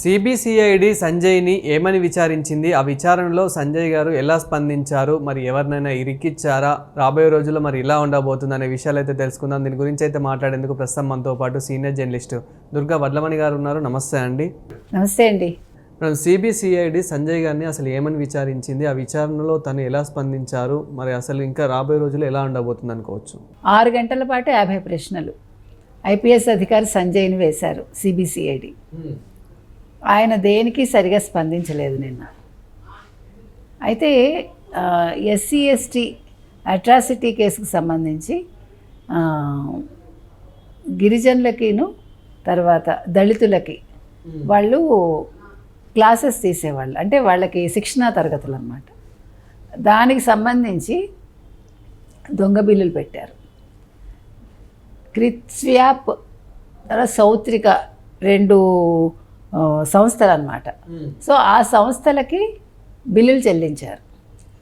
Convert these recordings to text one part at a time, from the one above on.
CBCID సంజయ్ని ఏమని విచారించింది? ఆ విచారణలో సంజయ్ గారు ఎలా స్పందించారు? మరి ఎవరినైనా ఇరికిచ్చారా? రాబోయే రోజుల్లో మరి ఇలా ఉండబోతుంది అనే విషయాలు అయితే తెలుసుకుందాం. దీని గురించి అయితే మాట్లాడేందుకు ప్రస్తుతం మనతో పాటు సీనియర్ జర్నలిస్ట్ దుర్గా వడ్లమణి గారు ఉన్నారు. నమస్తే అండి. నమస్తే అండి. మేడం సిబిసిఐడి సంజయ్ గారిని అసలు ఏమని విచారించింది? ఆ విచారణలో తను ఎలా స్పందించారు? మరి అసలు ఇంకా రాబోయే రోజుల్లో ఎలా ఉండబోతుంది అనుకోవచ్చు? ఆరు గంటల పాటు యాభై ప్రశ్నలు. ఐపీఎస్ అధికారి సంజయ్ని వేశారు సిబిసిఐడి ఆయన దేనికి సరిగా స్పందించలేదు నిన్న. అయితే ఎస్సీ ఎస్టీ అట్రాసిటీ కేసుకు సంబంధించి గిరిజనులకిను తర్వాత దళితులకి వాళ్ళు క్లాసెస్ తీసేవాళ్ళు. అంటే వాళ్ళకి శిక్షణా తరగతులు అన్నమాట దానికి సంబంధించి దొంగ బిల్లులు పెట్టారు. క్రిత్స్వ్యాప్ తర్వాత సౌత్రిక రెండు సంస్థలు అన్నమాట సో ఆ సంస్థలకి బిల్లులు చెల్లించారు.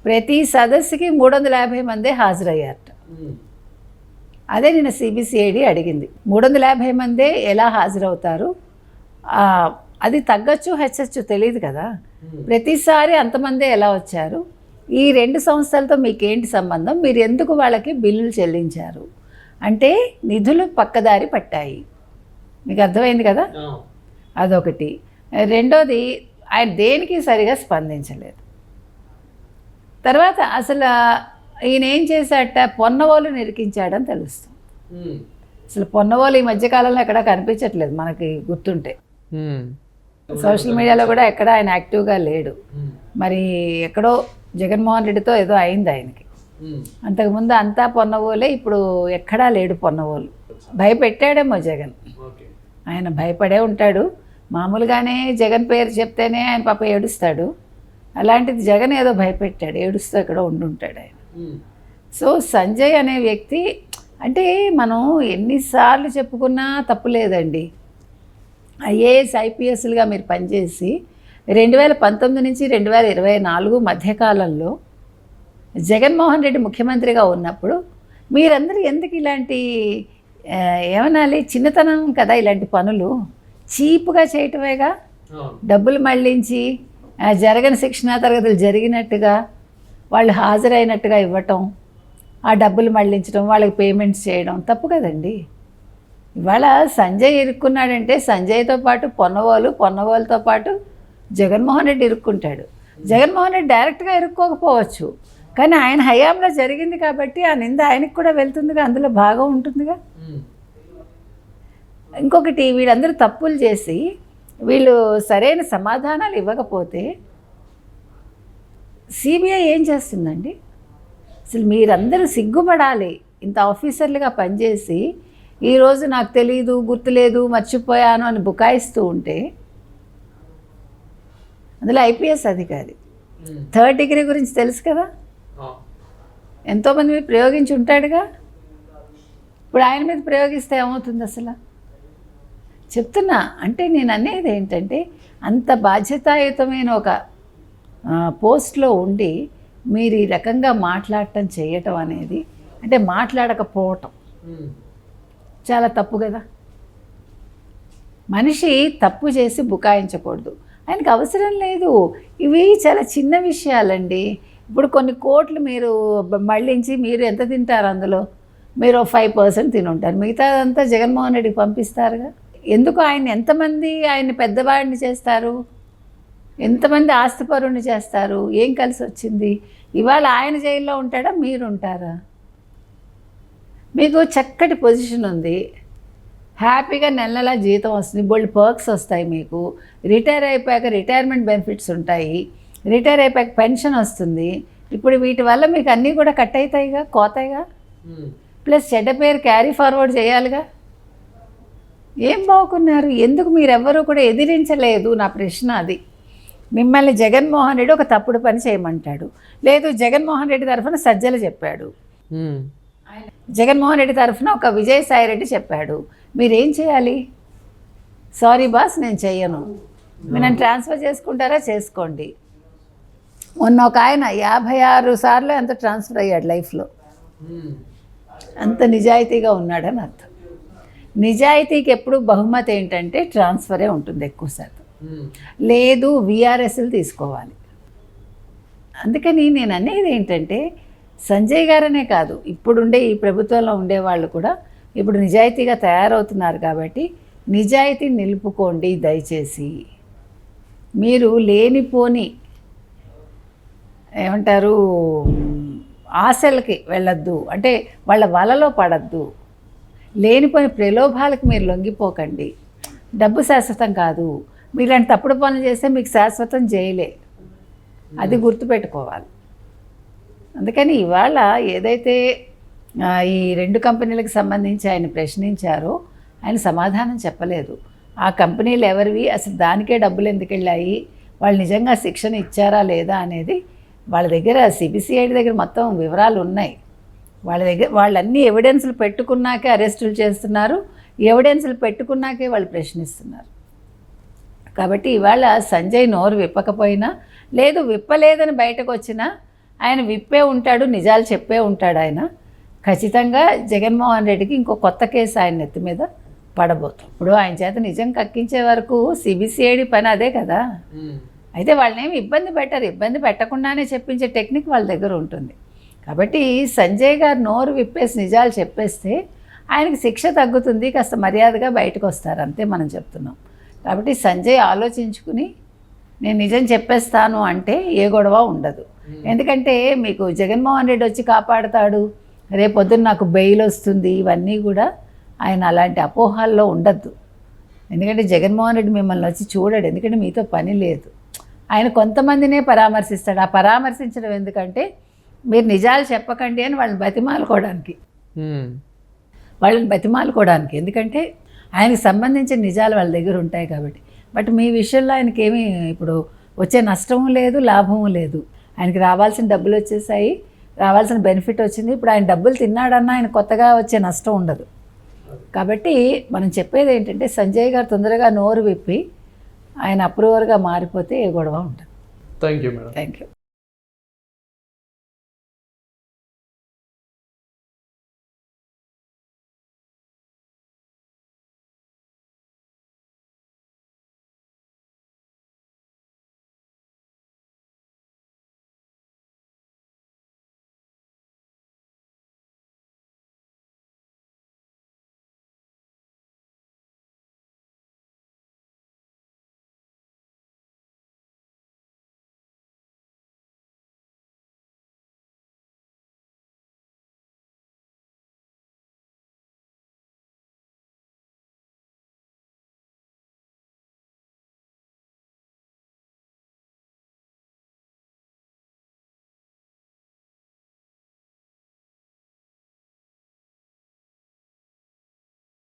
ప్రతి సదస్సుకి మూడు వందల యాభై మందే హాజరయ్యారట. అదే నిన్న సిబిసిఐడి అడిగింది. మూడు వందల యాభై మందే ఎలా హాజరవుతారు? అది తగ్గచ్చు హెచ్చచ్చు తెలియదు కదా. ప్రతిసారి అంతమందే ఎలా వచ్చారు? ఈ రెండు సంస్థలతో మీకేంటి సంబంధం? మీరు ఎందుకు వాళ్ళకి బిల్లులు చెల్లించారు? అంటే నిధులు పక్కదారి పట్టాయి. మీకు అర్థమైంది కదా? అదొకటి. రెండోది ఆయన దేనికి సరిగా స్పందించలేదు. తర్వాత అసలు ఈయన ఏం చేశాట పొన్నవోలు నిరికించాడని తెలుస్తుంది. అసలు పొన్నవోలు ఈ మధ్యకాలంలో ఎక్కడా కనిపించట్లేదు మనకి గుర్తుంటే. సోషల్ మీడియాలో కూడా ఎక్కడ ఆయన యాక్టివ్గా లేడు. మరి ఎక్కడో జగన్మోహన్ రెడ్డితో ఏదో అయింది ఆయనకి. అంతకుముందు అంతా పొన్నవోలే ఇప్పుడు ఎక్కడా లేడు పొన్నవోలు. భయపెట్టాడేమో జగన్. ఆయన భయపడే ఉంటాడు. మామూలుగానే జగన్ పేరు చెప్తేనే ఆయన పాప ఏడుస్తాడు. అలాంటిది జగన్ ఏదో భయపెట్టాడు ఏడుస్తూ ఎక్కడో ఉండుంటాడు ఆయన. సో సంజయ్ అనే వ్యక్తి అంటే మనం ఎన్నిసార్లు చెప్పుకున్నా తప్పు లేదండి. ఐఏఎస్ ఐపీఎస్లుగా మీరు పనిచేసి రెండు వేల పంతొమ్మిది నుంచి రెండు వేల ఇరవై నాలుగు మధ్యకాలంలో జగన్మోహన్ రెడ్డి ముఖ్యమంత్రిగా ఉన్నప్పుడు మీరందరూ ఎందుకు ఇలాంటి ఏమనాలి చిన్నతనం కదా ఇలాంటి పనులు? చీప్గా చేయటమేగా? డబ్బులు మళ్ళించి జరగని శిక్షణా తరగతులు జరిగినట్టుగా వాళ్ళు హాజరైనట్టుగా ఇవ్వటం ఆ డబ్బులు మళ్ళించడం వాళ్ళకి పేమెంట్స్ చేయడం తప్పు కదండి. ఇవాళ సంజయ్ ఇరుక్కున్నాడంటే సంజయ్తో పాటు పొన్నవాళ్ళు పొన్నవాళ్ళతో పాటు జగన్మోహన్ రెడ్డి ఇరుక్కుంటాడు. జగన్మోహన్ రెడ్డి డైరెక్ట్గా ఇరుక్కోకపోవచ్చు. కానీ ఆయన హయాంలో జరిగింది కాబట్టి ఆ నింద ఆయనకు కూడా వెళ్తుందిగా అందులో భాగం ఉంటుందిగా? ఇంకొకటి వీళ్ళందరూ తప్పులు చేసి వీళ్ళు సరైన సమాధానాలు ఇవ్వకపోతే సిబిఐ ఏం చేస్తుందండి? అసలు మీరందరూ సిగ్గుపడాలి. ఇంత ఆఫీసర్లుగా పనిచేసి ఈరోజు నాకు తెలియదు గుర్తులేదు మర్చిపోయాను అని బుకాయిస్తూ ఉంటే అందులో ఐపీఎస్ అధికారి. థర్డ్ డిగ్రీ గురించి తెలుసు కదా? ఎంతోమంది మీద ప్రయోగించి ఉంటాడుగా? ఇప్పుడు ఆయన మీద ప్రయోగిస్తే ఏమవుతుంది అసలు? చెప్తున్నా. అంటే నేను అనేది ఏంటంటే అంత బాధ్యతాయుతమైన ఒక పోస్ట్లో ఉండి మీరు ఈ రకంగా మాట్లాడటం చేయటం అనేది అంటే మాట్లాడకపోవటం. చాలా తప్పు కదా. మనిషి తప్పు చేసి బుకాయించకూడదు. ఆయనకు అవసరం లేదు. ఇవి చాలా చిన్న విషయాలండి. ఇప్పుడు కొన్ని కోట్లు మీరు మళ్ళించి మీరు ఎంత తింటారు అందులో? మీరు ఫైవ్ పర్సెంట్ తిని ఉంటారు మిగతాదంతా జగన్మోహన్ రెడ్డికి పంపిస్తారుగా? ఎందుకు ఆయన ఎంతమంది ఆయన్ని పెద్దవాడిని చేస్తారు? ఎంతమంది ఆస్తిపరుణ్ణి చేస్తారు? ఏం కలిసి వచ్చింది? ఇవాళ ఆయన జైల్లో ఉంటాడా? మీరు ఉంటారా మీకు చక్కటి పొజిషన్ ఉంది. హ్యాపీగా నెల నెలా జీతం వస్తుంది. బోల్డ్ పర్క్స్ వస్తాయి మీకు. రిటైర్ అయిపోయాక రిటైర్మెంట్ బెనిఫిట్స్ ఉంటాయి. రిటైర్ అయిపోయాక పెన్షన్ వస్తుంది. ఇప్పుడు వీటి వల్ల మీకు అన్నీ కూడా కట్ అవుతాయిగా? కోతాయిగా? ప్లస్ చెడ్డ పేరు క్యారీ ఫార్వర్డ్ చేయాలిగా? ఏం బాగున్నారు? ఎందుకు మీరెవ్వరూ కూడా ఎదిరించలేదు? నా ప్రశ్న అది. మిమ్మల్ని జగన్మోహన్ రెడ్డి ఒక తప్పుడు పని చేయమంటాడు. లేదు జగన్మోహన్ రెడ్డి తరఫున సజ్జలు చెప్పాడు. జగన్మోహన్ రెడ్డి తరఫున ఒక విజయసాయి రెడ్డి చెప్పాడు. మీరేం చేయాలి? సారీ బాస్ నేను చెయ్యను. మీరు నన్ను ట్రాన్స్ఫర్ చేసుకుంటారా? చేసుకోండి. మొన్న ఒక ఆయన యాభై ఆరు సార్లు ఎంత ట్రాన్స్ఫర్ అయ్యాడు లైఫ్లో? అంత నిజాయితీగా ఉన్నాడని అర్థం. నిజాయితీకి ఎప్పుడు బహుమతి ఏంటంటే ట్రాన్స్ఫరే ఉంటుంది ఎక్కువ శాతం. లేదు విఆర్ఎస్లు తీసుకోవాలి. అందుకని నేను అనేది ఏంటంటే సంజయ్ గారనే కాదు ఇప్పుడుండే ఈ ప్రభుత్వంలో ఉండే వాళ్ళు కూడా ఇప్పుడు నిజాయితీగా తయారవుతున్నారు కాబట్టి నిజాయితీ నిలుపుకోండి దయచేసి. మీరు లేనిపోని ఏమంటారు ఆశలకి వెళ్ళొద్దు. అంటే వాళ్ళ వలలో పడద్దు. లేనిపోయిన ప్రలోభాలకు మీరు లొంగిపోకండి. డబ్బు శాశ్వతం కాదు. మీలాంటి తప్పుడు పనులు చేస్తే మీకు శాశ్వతం చేయలే అది గుర్తుపెట్టుకోవాలి. అందుకని ఇవాళ ఏదైతే ఈ రెండు కంపెనీలకు సంబంధించి ఆయన ప్రశ్నించారో ఆయన సమాధానం చెప్పలేదు. ఆ కంపెనీలు ఎవరివి? అసలు దానికే డబ్బులు ఎందుకు వెళ్ళాయి? వాళ్ళు నిజంగా శిక్షణ ఇచ్చారా లేదా అనేది వాళ్ళ దగ్గర సిబిసిఐడి దగ్గర మొత్తం వివరాలు ఉన్నాయి. వాళ్ళ దగ్గర వాళ్ళన్ని ఎవిడెన్స్లు పెట్టుకున్నాకే అరెస్టులు చేస్తున్నారు. ఎవిడెన్స్లు పెట్టుకున్నాకే వాళ్ళు ప్రశ్నిస్తున్నారు. కాబట్టి ఇవాళ సంజయ్ నోరు విప్పకపోయినా లేదు విప్పలేదని బయటకు వచ్చినా ఆయన విప్పే ఉంటాడు నిజాలు చెప్పే ఉంటాడు ఆయన. ఖచ్చితంగా జగన్మోహన్ రెడ్డికి ఇంకో కొత్త కేసు ఆయన నెత్తి మీద పడబోతుంది. ఇప్పుడు ఆయన చేత నిజం కక్కించే వరకు సిబిసిఐడి పని అదే కదా. అయితే వాళ్ళనేమి ఇబ్బంది పెట్టరు. ఇబ్బంది పెట్టకుండానే చెప్పించే టెక్నిక్ వాళ్ళ దగ్గర ఉంటుంది. కాబట్టి సంజయ్ గారు నోరు విప్పేసి నిజాలు చెప్పేస్తే ఆయనకి శిక్ష తగ్గుతుంది కాస్త మర్యాదగా బయటకు వస్తారు అంతే మనం చెప్తున్నాం. కాబట్టి సంజయ్ ఆలోచించుకుని నేను నిజం చెప్పేస్తాను అంటే ఏ గొడవ ఉండదు. ఎందుకంటే మీకు జగన్మోహన్ రెడ్డి వచ్చి కాపాడుతాడు రేపొద్దున నాకు బెయిల్ వస్తుంది ఇవన్నీ కూడా ఆయన అలాంటి అపోహాల్లో ఉండద్దు. ఎందుకంటే జగన్మోహన్ రెడ్డి మిమ్మల్ని వచ్చి చూడడు ఎందుకంటే మీతో పని లేదు. ఆయన కొంతమందినే పరామర్శిస్తాడు. ఆ పరామర్శించడం ఎందుకంటే మీరు నిజాలు చెప్పకండి అని వాళ్ళని బతిమాలుకోవడానికి. వాళ్ళని బతిమాలుకోవడానికి. ఎందుకంటే ఆయనకి సంబంధించిన నిజాలు వాళ్ళ దగ్గర ఉంటాయి కాబట్టి. బట్ మీ విషయంలో ఆయనకి ఏమీ ఇప్పుడు వచ్చే నష్టము లేదు లాభము లేదు. ఆయనకి రావాల్సిన డబ్బులు వచ్చేసాయి రావాల్సిన బెనిఫిట్ వచ్చింది. ఇప్పుడు ఆయన డబ్బులు తిన్నాడన్నా ఆయన కొత్తగా వచ్చే నష్టం ఉండదు. కాబట్టి మనం చెప్పేది ఏంటంటే సంజయ్ గారు తొందరగా నోరు విప్పి ఆయన అప్రూవర్గా మారిపోతే ఏ గొడవ ఉంటుంది థ్యాంక్ యూ థ్యాంక్ యూ